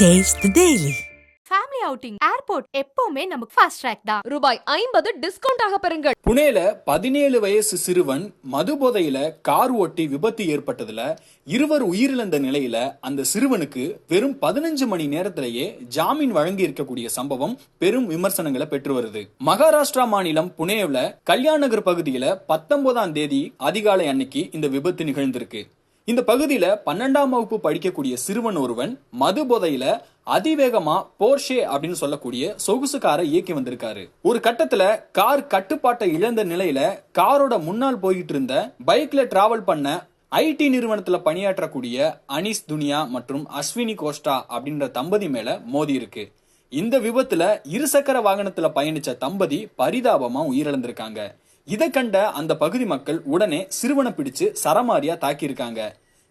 The Daily. Family outing airport எப்பவுமே நமக்கு fast track தான். ரூபாய் ஐம்பது டிஸ்கவுண்ட் ஆக பெறுங்கள். புனேல பதினேழு வயசு சிறுவன் மது போதையில கார் ஓட்டி விபத்து ஏற்பட்டதுல இருவர் உயிரிழந்த நிலையில அந்த சிறுவனுக்கு வெறும் பதினஞ்சு மணி நேரத்திலேயே ஜாமீன் வழங்கி இருக்கக்கூடிய சம்பவம் பெரும் விமர்சனங்களை பெற்று வருது. மகாராஷ்டிரா மாநிலம் புனேவுல கல்யாண் நகர் பகுதியில பத்தொன்பதாம் தேதி அதிகாலை அன்னைக்கு இந்த விபத்து நிகழ்ந்திருக்கு. இந்த பகுதியில பன்னெண்டாம் வகுப்பு படிக்கக்கூடிய சிறுவன் ஒருவன் மது போதையில அதிவேகமா போர்ஷே அப்படின்னு சொல்லக்கூடிய சொகுசு காரை இயக்கி வந்திருக்காரு. ஒரு கட்டத்துல கார் கட்டுப்பாட்டை இழந்த நிலையில காரோட முன்னால் போயிட்டு இருந்த பைக்ல டிராவல் பண்ண ஐடி நிறுவனத்துல பணியாற்றக்கூடிய அனிஸ் துனியா மற்றும் அஸ்வினி கோஸ்டா அப்படின்ற தம்பதி மேல மோதி இருக்கு. இந்த விபத்துல இருசக்கர வாகனத்துல பயணிச்ச தம்பதி பரிதாபமா உயிரிழந்திருக்காங்க. இதை கண்ட அந்த பகுதி மக்கள் உடனே சிறுவனை பிடிச்சு சரமாரியா தாக்கியிருக்காங்க.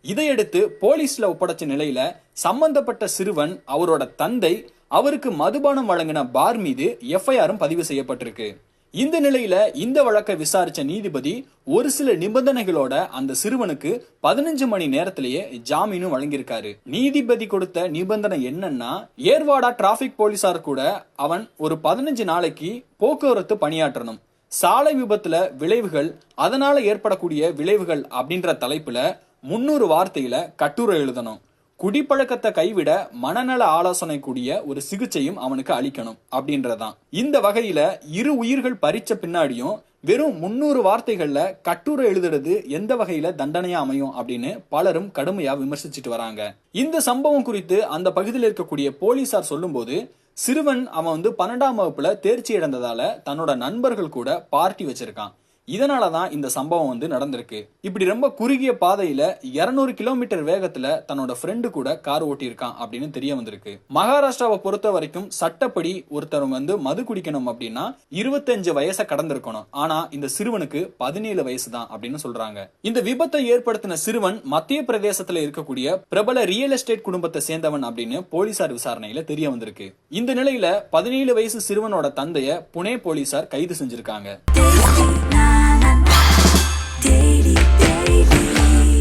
இதையடுத்து போலீஸ்ல ஒப்படைச்ச நிலையில சம்பந்தப்பட்ட சிறுவன் அவரோட தந்தை அவருக்கு மதுபானம் வழங்கின பார் மீது எஃப்ஐஆரும் பதிவு செய்யப்பட்டிருக்கு. இந்த நிலையில இந்த வழக்கை விசாரிச்ச நீதிபதி ஒரு சில நிபந்தனைகளோட அந்த சிறுவனுக்கு பதினஞ்சு மணி நேரத்திலேயே ஜாமீனும் வழங்கியிருக்காரு. நீதிபதி கொடுத்த நிபந்தனை என்னன்னா ஏர்வாடா டிராபிக் போலீசார் கூட அவன் ஒரு பதினஞ்சு நாளைக்கு போக்குவரத்து பணியாற்றணும். சாலை விபத்துல விளைவுகள் அதனால ஏற்படக்கூடிய விளைவுகள் அப்படின்ற தலைப்புல முன்னூறு வார்த்தையில கட்டுரை எழுதணும். குடிப்பழக்கத்தை கைவிட மனநல ஆலோசனை கூடிய ஒரு சிகிச்சையும் அவனுக்கு அளிக்கணும் அப்படின்றதான். இந்த வகையில இரு உயிர்கள் பறிச்ச பின்னாடியும் வெறும் முன்னூறு வார்த்தைகள்ல கட்டுரை எழுதுறது எந்த வகையில தண்டனையா அமையும் அப்படின்னு பலரும் கடுமையா விமர்சிச்சுட்டு வராங்க. இந்த சம்பவம் குறித்து அந்த பகுதியில் இருக்கக்கூடிய போலீசார் சொல்லும்போது சிறுவன் அவன் வந்து பன்னெண்டாம் வகுப்புல தேர்ச்சி அடைந்ததால தன்னோட நண்பர்கள் கூட பார்ட்டி வச்சிருக்கான். இதனாலதான் இந்த சம்பவம் வந்து நடந்திருக்கு. இப்படி ரொம்ப குறுகிய பாதையில 200 கிலோமீட்டர் வேகத்துல தன்னோட ஃப்ரெண்டு கூட கார் ஓட்டியிருக்கான் அப்படின்னு தெரிய வந்திருக்கு. மகாராஷ்டிராவை பொறுத்த வரைக்கும் சட்டப்படி ஒருத்தர் வந்து மது குடிக்கணும் அப்படின்னா 25 வயசை கடந்திருக்கணும். ஆனா இந்த சிறுவனுக்கு பதினேழு வயசு தான் அப்படின்னு சொல்றாங்க. இந்த விபத்தை ஏற்படுத்தின சிறுவன் மத்திய பிரதேசத்துல இருக்கக்கூடிய பிரபல ரியல் எஸ்டேட் குடும்பத்தை சேர்ந்தவன் அப்படின்னு போலீசார் விசாரணையில தெரிய வந்திருக்கு. இந்த நிலையில பதினேழு வயசு சிறுவனோட தந்தைய புனே போலீசார் கைது செஞ்சிருக்காங்க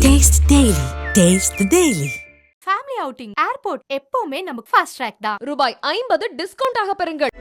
Taste Daily. Taste the Daily. Family outing airport எப்பவுமே நமக்கு ஃபாஸ்ட் ட்ராக் தான் ரூபாய் ஐம்பது டிஸ்கவுண்ட் ஆக பெறுங்கள்